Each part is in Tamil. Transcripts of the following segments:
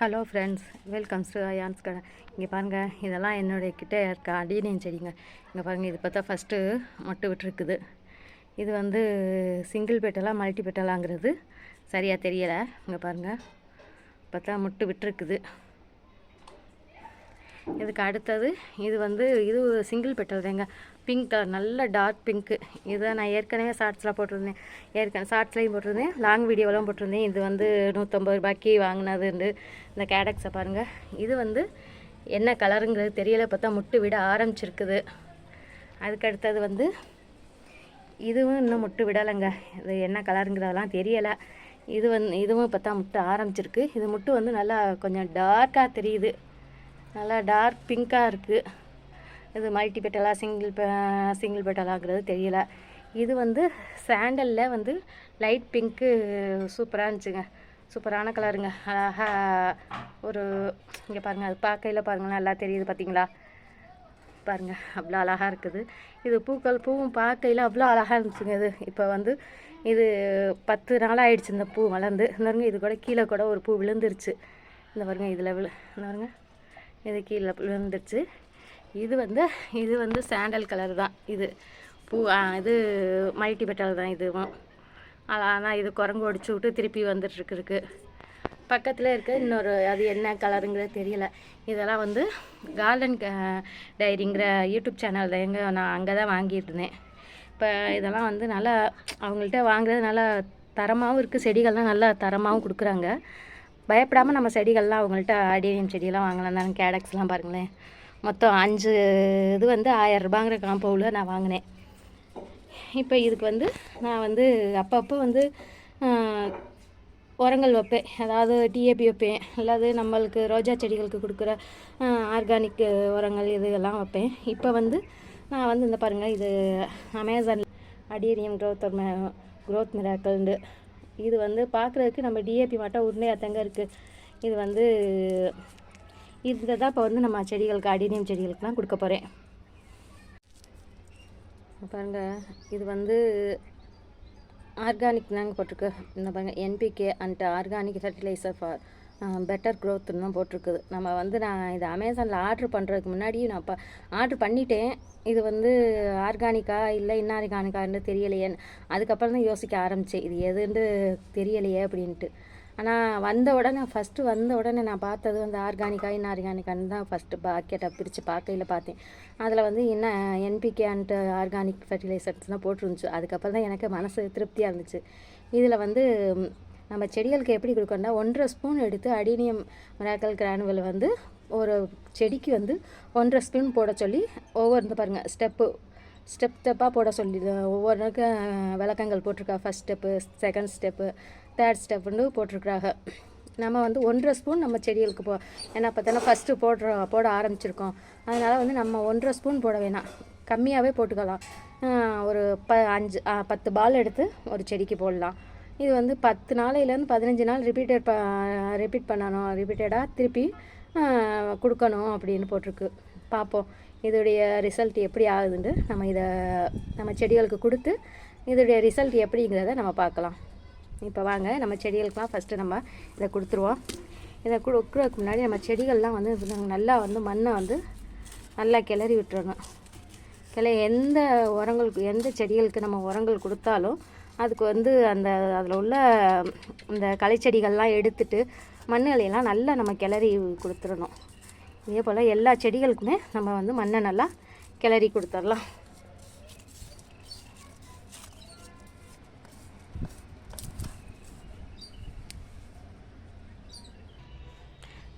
Hello friends welcome to Ayans கடை இங்கே பாருங்கள் இதெல்லாம் என்னுடைய கிட்டே இருக்க அடியனியன் செடிங்க. இங்கே பாருங்கள் இது பார்த்தா ஃபஸ்ட்டு மொட்டு விட்டுருக்குது. இது வந்து சிங்கிள் பெட்டலா மல்டி பெட்டலாங்கிறது சரியாக தெரியலை. இங்கே பாருங்கள் பார்த்தா முட்டு விட்டுருக்குது. இதுக்கு அடுத்தது இது வந்து இது சிங்கிள் பெட்டல் தாங்க. பிங்க் கலர் நல்ல டார்க் பிங்க்கு இதை நான் ஏற்கனவே ஷார்ட்ஸில் போட்டிருந்தேன். ஏற்கனவே ஷார்ட்ஸ்லையும் போட்டிருந்தேன். லாங் வீடியோலாம் போட்டிருந்தேன். இது வந்து நூற்றம்பது ரூபாய்க்கு வாங்கினதுண்டு இந்த கேடக்ஸை பாருங்கள் இது வந்து என்ன கலருங்கிறது தெரியல. பார்த்தா முட்டு விட ஆரம்பிச்சிருக்குது. அதுக்கு அடுத்தது வந்து இதுவும் இன்னும் முட்டு விடலைங்க. இது என்ன கலருங்கிறதெல்லாம் தெரியலை. இது வந்து இதுவும் பார்த்தா முட்டு ஆரம்பிச்சிருக்கு. இது முட்டு வந்து நல்லா கொஞ்சம் டார்க்காக தெரியுது. நல்லா டார்க் பிங்க்காக இருக்குது இது மல்டி பெட்டலா சிங்கிள் சிங்கிள் பெட்டலாங்கிறது தெரியல. இது வந்து சாண்டலில் வந்து லைட் பிங்க்கு சூப்பராக இருந்துச்சுங்க. சூப்பரான கலருங்க அழகாக ஒரு இங்கே பாருங்கள் அது பார்க்கையில் பாருங்களேன் நல்லா தெரியுது பார்த்தீங்களா பாருங்கள் அவ்வளோ அழகாக இருக்குது. இது பூக்கள் பூவும் பார்க்கையில் அவ்வளோ அழகாக இருந்துச்சுங்க இது. இப்போ வந்து இது பத்து நாள் ஆயிடுச்சு இந்த பூ வளர்ந்து. இந்த வருங்க இது கூட கீழே கூட ஒரு பூ விழுந்துருச்சு. இந்த பாருங்க இதில் விழு இந்த பாருங்க. இது கீழே விழுந்துருச்சு இது வந்து இது வந்து சாண்டல் கலர் தான். இது பூ இது மல்டி பெட்டல் தான் இதுவும் ஆனால் இது குரங்கு ஒடிச்சு விட்டு திருப்பி வந்துட்டுருக்கு பக்கத்தில் இருக்க இன்னொரு அது என்ன கலருங்கிறது தெரியல. இதெல்லாம் வந்து கார்டன் டைரிங்கிற யூடியூப் சேனல் தான். எங்கே நான் அங்கே தான் வாங்கிட்டு இருந்தேன் இப்போ இதெல்லாம் வந்து நல்லா அவங்கள்ட்ட வாங்குறது நல்லா தரமாகவும் இருக்குது செடிகள்லாம் நல்லா தரமாகவும் கொடுக்குறாங்க. பயப்படாமல் நம்ம செடிகள்லாம் அவங்கள்ட்ட அடியன் செடியெல்லாம் வாங்கலாம். தானே கேடக்ஸ்லாம் பாருங்களேன். மொத்தம் அஞ்சு இது வந்து ஆயிரம் ரூபாங்கிற காம்போவில் நான் வாங்கினேன். இப்போ இதுக்கு வந்து நான் வந்து அப்பப்போ வந்து உரங்கள் வைப்பேன். அதாவது டிஏபி வைப்பேன். அல்லது நம்மளுக்கு ரோஜா செடிகளுக்கு கொடுக்குற ஆர்கானிக் உரங்கள் இதுகெல்லாம் வைப்பேன். இப்போ வந்து நான் வந்து இந்த பாருங்கள் இது அமேசான் அடீரியம் க்ரோத் க்ரோத் மிராக்கல்ண்டு இது வந்து பார்க்குறதுக்கு நம்ம டிஏபி மட்டும் உருண்டையாக தாங்க இருக்குது இது வந்து இதை தான் இப்போ வந்து நம்ம செடிகளுக்கு அடினியம் செடிகளுக்குலாம் கொடுக்க போகிறேன் பாருங்க இது வந்து ஆர்கானிக் தாங்க போட்டிருக்கு. இந்த பாருங்கள் NPK and organic fertiliser for better க்ரோத்னு தான் போட்டிருக்குது. நம்ம வந்து நான் இது அமேசானில் ஆர்டர் பண்ணுறதுக்கு முன்னாடி நான் இப்போ ஆர்டர் பண்ணிட்டேன். இது வந்து ஆர்கானிக்கா இல்லை இன்னார்கானிக்கான்னு தெரியலையேன்னு. அதுக்கப்புறம் தான் யோசிக்க ஆரம்பித்தேன் இது எதுன்னு தெரியலையே அப்படின்ட்டு. ஆனால் வந்த உடனே ஃபஸ்ட்டு வந்த உடனே நான் பார்த்தது வந்து ஆர்கானிக்கா இன்ஆர்கானிக்கான்னு தான் ஃபஸ்ட்டு பாக்கெட்டை பிரித்து பார்க்கையில் பார்த்தேன். அதில் வந்து என்ன என்பிகே அண்ட் ஆர்கானிக் ஃபெர்டிலைசர்ஸ் தான் போட்டிருந்துச்சு. அதுக்கப்புறம் தான் எனக்கு மனசு திருப்தியாக இருந்துச்சு. இதில் வந்து நம்ம செடிகளுக்கு எப்படி கொடுக்கணும்னா ஒன்றரை ஸ்பூன் எடுத்து அடினியம் மிராக்கல் கிரானுவல் வந்து ஒரு செடிக்கு வந்து ஒன்றரை ஸ்பூன் போட சொல்லி ஒவ்வொரு இந்த பாருங்கள் ஸ்டெப்பு ஸ்டெப் ஸ்டெப்பாக போட சொல்லி ஒவ்வொன்றுக்கு விளக்கங்கள் போட்டிருக்கா first step second step third ஸ்டெப்புன்னு போட்டிருக்கிறாங்க. நம்ம வந்து ஒன்றரை ஸ்பூன் நம்ம செடிகளுக்கு போ ஏன்னா பார்த்தோன்னா ஃபஸ்ட்டு போடுற போட ஆரம்பிச்சிருக்கோம். அதனால் வந்து நம்ம ஒன்றரை ஸ்பூன் போட வேணாம். கம்மியாகவே போட்டுக்கலாம். ஒரு ப அஞ்சு பத்து பால் எடுத்து ஒரு செடிக்கு போடலாம். இது வந்து பத்து நாளையிலேருந்து பதினஞ்சு நாள் ரிப்பீட்டட் ப ரிப்பீட் பண்ணணும் ரிப்பீட்டடாக திருப்பி கொடுக்கணும் அப்படின்னு போட்டிருக்கு. பார்ப்போம் இதோடைய ரிசல்ட் எப்படி ஆகுதுன்ட்டு நம்ம இதை நம்ம செடிகளுக்கு கொடுத்து இதோடைய ரிசல்ட் எப்படிங்கிறத நம்ம பார்க்கலாம். இப்போ வாங்க நம்ம செடிகளுக்கெலாம் ஃபஸ்ட்டு நம்ம இதை கொடுத்துருவோம். இதை கொடுக்குறதுக்கு முன்னாடி நம்ம செடிகள்லாம் வந்து நல்லா வந்து மண்ணை வந்து நல்லா கிளறி விட்டுறணும். கிளை எந்த உரங்களுக்கு எந்த செடிகளுக்கு நம்ம உரங்கள் கொடுத்தாலும் அதுக்கு வந்து அந்த அதில் உள்ள இந்த களைச்செடிகள்லாம் எடுத்துட்டு மண்ணுகளையெல்லாம் நல்லா நம்ம கிளறி கொடுத்துடணும். இதே போல் எல்லா செடிகளுக்குமே நம்ம வந்து மண்ணை நல்லா கிளறி கொடுத்துடலாம்.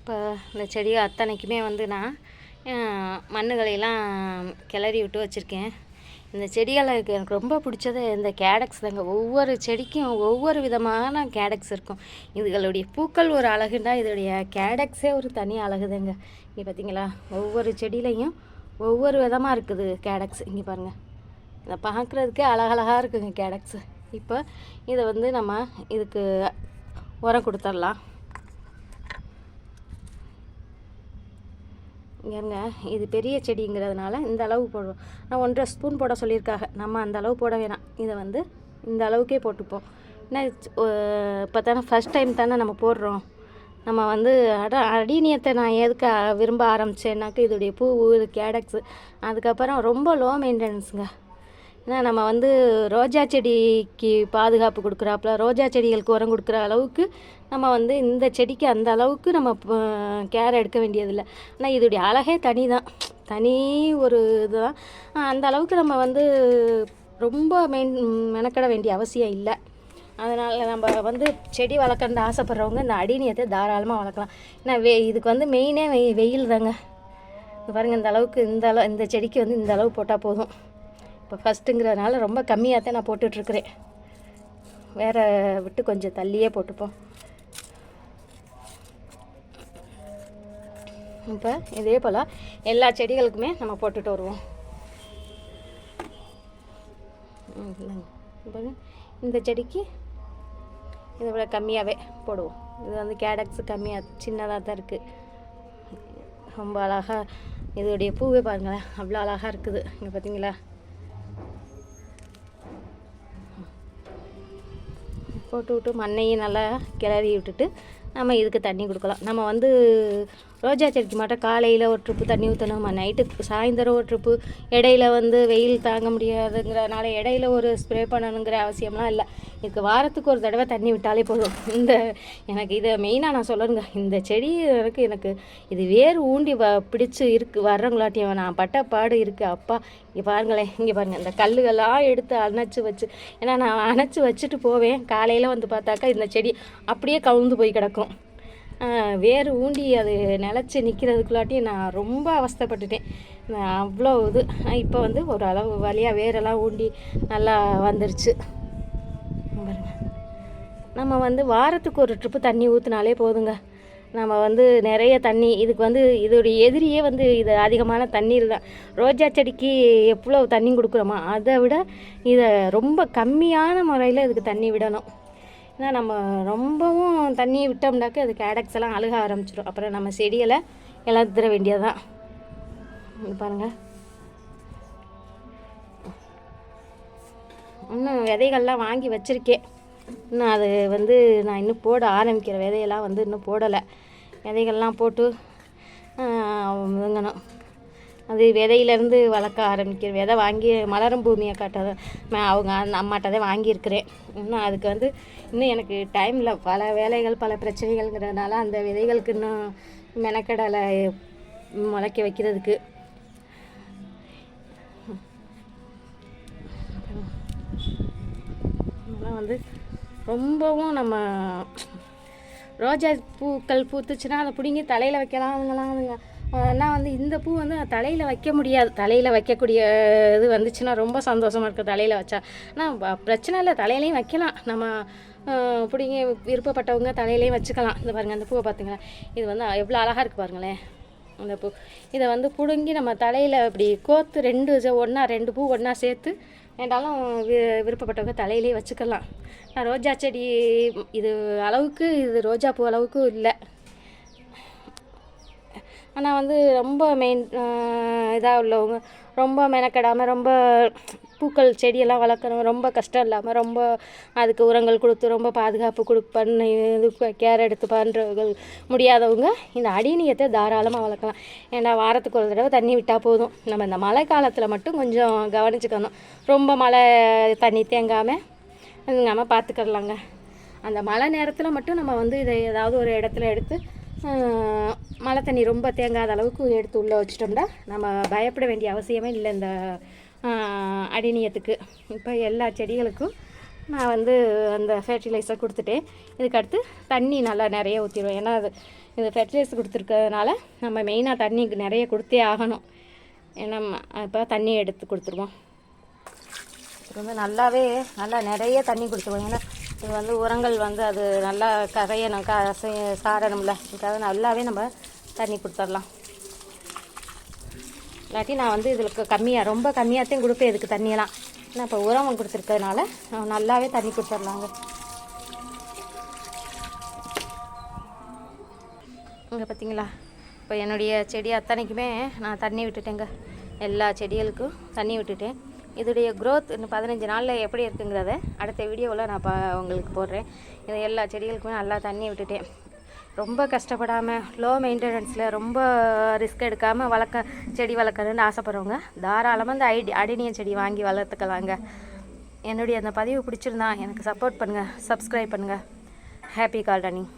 இப்போ இந்த செடி அத்தனைக்குமே வந்து நான் மண்ணுகளையெல்லாம் கிளறி விட்டு வச்சுருக்கேன். இந்த செடிகளை எனக்கு ரொம்ப பிடிச்சது இந்த கேடக்ஸ் தாங்க. ஒவ்வொரு செடிக்கும் ஒவ்வொரு விதமான கேடக்ஸ் இருக்கும். இதுகளுடைய பூக்கள் ஒரு அழகுண்டா இதோடைய கேடக்ஸே ஒரு தனி அழகுதாங்க. இங்கே பார்த்தீங்களா ஒவ்வொரு செடியிலையும் ஒவ்வொரு விதமாக இருக்குது கேடக்ஸ். இங்கே பாருங்கள் இதை பார்க்குறதுக்கே அழகழகாக இருக்குங்க கேடக்ஸு. இப்போ இதை வந்து நம்ம இதுக்கு உரம் கொடுத்துடலாம். ஏங்க இது பெரிய செடிங்கிறதுனால இந்த அளவு போடுவோம். நான் ஒன்றரை ஸ்பூன் போட சொல்லியிருக்காங்க. நம்ம அந்த அளவு போட வேணாம். இதை வந்து இந்த அளவுக்கே போட்டுப்போம். என்ன இப்போ தானே ஃபஸ்ட் டைம் தானே நம்ம போடுறோம். நம்ம வந்து அட அடிநியத்தை நான் எதுக்கு விரும்ப ஆரம்பித்தேன்னாக்க இதோடைய பூ இது கேடக்ஸு அதுக்கப்புறம் ரொம்ப லோ மெயின்டெனன்ஸுங்க ஏன்னா நம்ம வந்து ரோஜா செடிக்கு பாதுகாப்பு கொடுக்குறாப்புல ரோஜா செடிகளுக்கு உரம் கொடுக்குற அளவுக்கு நம்ம வந்து இந்த செடிக்கு அந்த அளவுக்கு நம்ம கேர் எடுக்க வேண்டியதில்லை. ஆனால் இதோடைய அழகே தனி தான் தனி ஒரு இதுதான். அந்த அளவுக்கு நம்ம வந்து ரொம்ப மெயின் மெனக்கட வேண்டிய அவசியம் இல்லை. அதனால் நம்ம வந்து செடி வளர்க்கணுன்னு ஆசைப்பட்றவங்க இந்த அடிநியத்தை தாராளமாக வளர்க்கலாம். ஏன்னா வெ இதுக்கு வந்து மெயினே வெய் வெயில் தாங்க. பாருங்கள் இந்த அளவுக்கு இந்த அளவு இந்த செடிக்கு வந்து இந்த அளவு போட்டால் போதும். இப்போ ஃபஸ்ட்டுங்கிறதுனால ரொம்ப கம்மியாக தான் நான் போட்டுட்ருக்குறேன். வேற விட்டு கொஞ்சம் தள்ளியே போட்டுப்போம். இப்போ இதே போல் எல்லா செடிகளுக்குமே நம்ம போட்டுட்டு வருவோம். இந்த செடிக்கு இதை விட கம்மியாகவே போடுவோம். இது வந்து கேடக்ஸ் கம்மியாக சின்னதாக தான் இருக்குது ரொம்ப அழகாக இதோடைய பூவே பாருங்களேன் அவ்வளோ அழகாக இருக்குது. இங்கே பார்த்தீங்களா போட்டு விட்டு மண்ணையும் நல்லா கிளறி விட்டுட்டு நம்ம இதுக்கு தண்ணி கொடுக்கலாம். நம்ம வந்து ரோஜா செடிக்கு மட்டும் காலையில் ஒரு ட்ரிப்பு தண்ணி ஊற்றணும் நைட்டு சாயந்தரம் ஒரு ட்ரிப்பு. இடையில வந்து வெயில் தாங்க முடியாதுங்கிறனால இடையில ஒரு ஸ்ப்ரே பண்ணணுங்கிற அவசியம்லாம் இல்லை. இதுக்கு வாரத்துக்கு ஒரு தடவை தண்ணி விட்டாலே போதும். இந்த எனக்கு இதை மெயினாக நான் சொல்லணுங்க. இந்த செடி எனக்கு எனக்கு இது வேர் ஊண்டி வ பிடிச்சி இருக்கு வர்றவங்களாட்டியும் நான் பட்ட பாடு இருக்குது அப்பா இங்கே பாருங்களேன் இங்கே பாருங்கள் இந்த கல்லுகள்லாம் எடுத்து அணைச்சி வச்சு ஏன்னா நான் அணைச்சி வச்சுட்டு போவேன். காலையில் வந்து பார்த்தாக்கா இந்த செடி அப்படியே கவுந்து போய் கிடக்கும். வேர் ஊண்டி அது நிலச்சி நிற்கிறதுக்குள்ளாட்டியும் நான் ரொம்ப அவஸ்தைப்பட்டுட்டேன். நான் அவ்வளோ இது இப்போ வந்து ஒரு அளவு வழியாக வேரெல்லாம் ஊண்டி நல்லா வந்துருச்சு. நம்ம வந்து வாரத்துக்கு ஒரு ட்ரிப்பு தண்ணி ஊற்றினாலே போதுங்க. நம்ம வந்து நிறைய தண்ணி இதுக்கு வந்து இதோடைய எதிரியே வந்து இது அதிகமான தண்ணீர் தான். ரோஜா செடிக்கு எவ்வளோ தண்ணி கொடுக்குறோமோ அதை விட இதை ரொம்ப கம்மியான முறையில் இதுக்கு தண்ணி விடணும். ஏன்னா நம்ம ரொம்பவும் தண்ணி விட்டோம்னாக்க அது கேடக்ஸ் எல்லாம் அழுக ஆரம்பிச்சிடும் அப்புறம் நம்ம செடிகளை இழந்துட வேண்டியதுதான். பாருங்கள் இன்னும் விதைகள்லாம் வாங்கி வச்சுருக்கேன். இன்னும் அது வந்து நான் இன்னும் போட ஆரம்பிக்கிற விதையெல்லாம் வந்து இன்னும் போடலை. விதைகள்லாம் போட்டு விழுங்கணும் அது விதையிலேருந்து வளர்க்க ஆரம்பிக்கிற விதை வாங்கி மலரும் பூமியை காட்ட அவங்க அந்த அம்மாட்ட தான் வாங்கியிருக்கிறேன். இன்னும் அதுக்கு வந்து இன்னும் எனக்கு டைமில் பல வேலைகள் பல பிரச்சனைகள்ங்கிறதுனால அந்த விதைகளுக்கு இன்னும் மெனக்கடலை முளைக்க வைக்கிறதுக்கு. அதெல்லாம் வந்து ரொம்பவும் நம்ம ரோஜா பூக்கள் பூத்துச்சுன்னா அதை பிடுங்கி தலையில் வைக்கலாம் அதுங்கலாம் அதுங்க. ஆனால் வந்து இந்த பூ வந்து தலையில் வைக்க முடியாது. தலையில் வைக்கக்கூடிய இது வந்துச்சுன்னா ரொம்ப சந்தோஷமாக இருக்குது தலையில் வச்சா. ஆனால் பிரச்சனை இல்லை. தலையிலையும் வைக்கலாம். நம்ம பிடிங்க பிடிங்கி விருப்பப்பட்டவங்க தலையிலையும் வச்சுக்கலாம். இந்த பாருங்கள் அந்த பூவை பார்த்தீங்களா இது வந்து எவ்வளோ அழகாக இருக்குது பாருங்களேன் அந்த பூ. இதை வந்து பிடுங்கி நம்ம தலையில் இப்படி கோத்து ரெண்டு ஒன்றா ரெண்டு பூ ஒன்றா சேர்த்து என்றாலும் வி விருப்பப்பட்டவங்க தலையிலே வச்சுக்கலாம். நான் ரோஜா செடி இது அளவுக்கு இது ரோஜா பூ அளவுக்கு இல்லை. ஆனால் வந்து ரொம்ப மெயின் இதாக உள்ளவங்க ரொம்ப மெனக்கெடாமல் ரொம்ப பூக்கள் செடியெல்லாம் வளர்க்கணும் ரொம்ப கஷ்டம் இல்லாமல் ரொம்ப அதுக்கு உரங்கள் கொடுத்து ரொம்ப பாதுகாப்பு கொடு இது கேர் எடுத்து பண்ணுறவர்கள் முடியாதவங்க இந்த அடிநீயத்தை தாராளமாக வளர்க்கலாம். ஏன்னா வாரத்துக்கு ஒரு தடவை தண்ணி விட்டால் போதும். நம்ம இந்த மழை காலத்தில் மட்டும் கொஞ்சம் கவனிச்சுக்கணும். ரொம்ப மழை தண்ணி தேங்காமல் நம்ம பார்த்துக்கிடலாங்க அந்த மழை நேரத்தில் மட்டும் நம்ம வந்து இதை ஏதாவது ஒரு இடத்துல எடுத்து மழை தண்ணி ரொம்ப தேங்காத அளவுக்கு எடுத்து உள்ளே வச்சிட்டோம்னா நம்ம பயப்பட வேண்டிய அவசியமே இல்லை இந்த அடினியத்துக்கு அடிநியத்துக்கு. இப்போ எல்லா செடிகளுக்கும் நான் வந்து அந்த ஃபெர்டிலைசர் கொடுத்துட்டேன். இதுக்கு அடுத்து தண்ணி நல்லா நிறைய ஊற்றிடுவேன் ஏன்னா அது இது ஃபெர்டிலைசர் கொடுத்துருக்கறதுனால நம்ம மெயினாக தண்ணி நிறைய கொடுத்தே ஆகணும். ஏன்னா இப்போ தண்ணி எடுத்து கொடுத்துருவோம். ரொம்ப நல்லாவே நல்லா நிறைய தண்ணி கொடுத்துருவோம். ஏன்னா இது வந்து உரங்கள் வந்து அது நல்லா கரையணும் க சாரணும்ல. அதுக்காக நல்லாவே நம்ம தண்ணி கொடுத்துடலாம். இல்லாட்டி நான் வந்து இதுக்கு கம்மியாக ரொம்ப கம்மியாகத்தையும் கொடுப்பேன் இதுக்கு தண்ணியெல்லாம். நான் இப்போ உரம் கொடுத்துருக்கறதுனால நான் நல்லாவே தண்ணி கொடுத்துர்லாங்க இங்கே பார்த்தீங்களா இப்போ என்னுடைய செடி அத்தனைக்குமே நான் தண்ணி விட்டுட்டேங்க. எல்லா செடிகளுக்கும் தண்ணி விட்டுட்டேன். இதோடைய க்ரோத் இன்னும் பதினஞ்சு நாளில் எப்படி இருக்குங்கிறத அடுத்த வீடியோவில் நான் பா உங்களுக்கு போடுறேன். இது எல்லா செடிகளுக்குமே நல்லா தண்ணி விட்டுட்டேன். ரொம்ப கஷ்டப்படாமல் லோ மெயின்டெனன்ஸில் ரொம்ப ரிஸ்க் எடுக்காமல் வளர்க்க செடி வளர்க்கணுன்னு ஆசைப்பட்றவங்க தாராளமாக இந்த ஐடி அடினியன் செடி வாங்கி வளர்த்துக்கலாங்க. என்னுடைய அந்த பதிவு பிடிச்சிருந்தா எனக்கு சப்போர்ட் பண்ணுங்கள் சப்ஸ்கிரைப் பண்ணுங்கள் ஹாப்பி கார்டனிங்